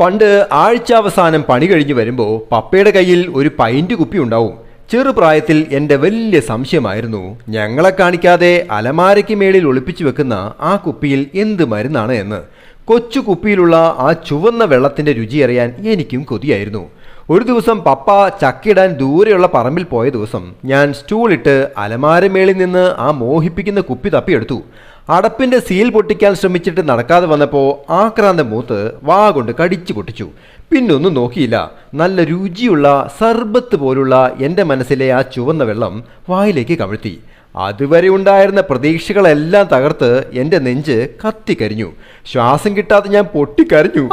പണ്ട് ആഴ്ചാവസാനം പണി കഴിഞ്ഞ് വരുമ്പോൾ പപ്പയുടെ കയ്യിൽ ഒരു പൈന്റ് കുപ്പി ഉണ്ടാവും. ചെറുപ്രായത്തിൽ എന്റെ വലിയ സംശയമായിരുന്നു. ഞങ്ങളെ കാണിക്കാതെ അലമാരയ്ക്ക് മേളിൽ ഒളിപ്പിച്ചു വെക്കുന്ന ആ കുപ്പിയിൽ എന്ത് മരുന്നാണ് എന്ന്. കൊച്ചു കുപ്പിയിലുള്ള ആ ചുവന്ന വെള്ളത്തിന്റെ രുചി അറിയാൻ എനിക്കും കൊതിയായിരുന്നു. ഒരു ദിവസം പപ്പ ചക്കിടാൻ ദൂരെയുള്ള പറമ്പിൽ പോയ ദിവസം ഞാൻ സ്റ്റൂളിട്ട് അലമാരമേളിൽ നിന്ന് ആ മോഹിപ്പിക്കുന്ന കുപ്പി തപ്പിയെടുത്തു. അടപ്പിന്റെ സീൽ പൊട്ടിക്കാൻ ശ്രമിച്ചിട്ട് നടക്കാതെ വന്നപ്പോൾ ആക്രാന്ത മൂത്ത് വാ കൊണ്ട് കടിച്ചു പൊട്ടിച്ചു. പിന്നൊന്നും നോക്കിയില്ല. നല്ല രുചിയുള്ള സർബത്ത് പോലുള്ള എന്റെ മനസ്സിലെ ആ ചുവന്ന വെള്ളം വായിലേക്ക് കവിഴ്ത്തി. അതുവരെ ഉണ്ടായിരുന്ന പ്രതീക്ഷകളെല്ലാം തകർത്ത് എന്റെ നെഞ്ച് കത്തിക്കരിഞ്ഞു. ശ്വാസം കിട്ടാതെ ഞാൻ പൊട്ടിക്കരഞ്ഞു.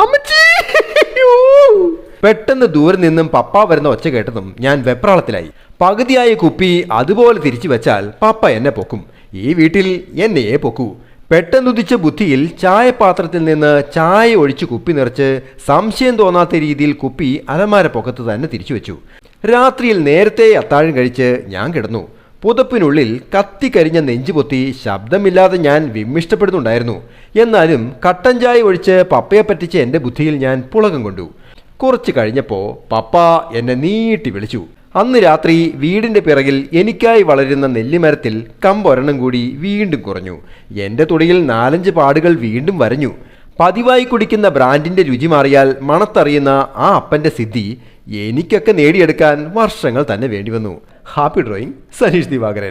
പെട്ടെന്ന് ദൂരെ നിന്നും പപ്പ വരുന്ന ഒച്ച കേട്ടതും ഞാൻ വെപ്രാളത്തിലായി. പകുതിയായ കുപ്പി അതുപോലെ തിരിച്ചു വെച്ചാൽ പപ്പ എന്നെ പൊക്കും. ഈ വീട്ടിൽ എന്നെയേ പൊക്കൂ. പെട്ടെന്നുദിച്ച ബുദ്ധിയിൽ ചായപാത്രത്തിൽ നിന്ന് ചായ ഒഴിച്ച് കുപ്പി നിറച്ച് സംശയം തോന്നാത്ത രീതിയിൽ കുപ്പി അലമാര പൊക്കത്ത് തന്നെ തിരിച്ചു വെച്ചു. രാത്രിയിൽ നേരത്തെ അത്താഴം കഴിച്ച് ഞാൻ കിടന്നു. പുതപ്പിനുള്ളിൽ കത്തിക്കരിഞ്ഞ നെഞ്ചുപൊത്തി ശബ്ദമില്ലാതെ ഞാൻ വിമ്മിഷ്ടപ്പെടുന്നുണ്ടായിരുന്നു. എന്നാലും കട്ടൻ ചായ ഒഴിച്ച് പപ്പയെ പറ്റിച്ച് എന്റെ ബുദ്ധിയിൽ ഞാൻ പുളകം കൊണ്ടു. കുറച്ച് കഴിഞ്ഞപ്പോൾ പപ്പ എന്നെ നീട്ടി വിളിച്ചു. അന്ന് രാത്രി വീടിന്റെ പിറകിൽ എനിക്കായി വളരുന്ന നെല്ലിമരത്തിൽ കമ്പൊരെണ്ണം കൂടി വീണ്ടും കുറഞ്ഞു. എന്റെ തുടിയിൽ നാലഞ്ച് പാടുകൾ വീണ്ടും വരഞ്ഞു. പതിവായി കുടിക്കുന്ന ബ്രാൻഡിന്റെ രുചി മാറിയാൽ മണത്തറിയുന്ന ആ അപ്പന്റെ സിദ്ധി എനിക്കൊക്കെ നേടിയെടുക്കാൻ വർഷങ്ങൾ തന്നെ വേണ്ടിവന്നു ഹാപ്പി ഡ്രോയിങ് സനീഷ് ദിവാകരൻ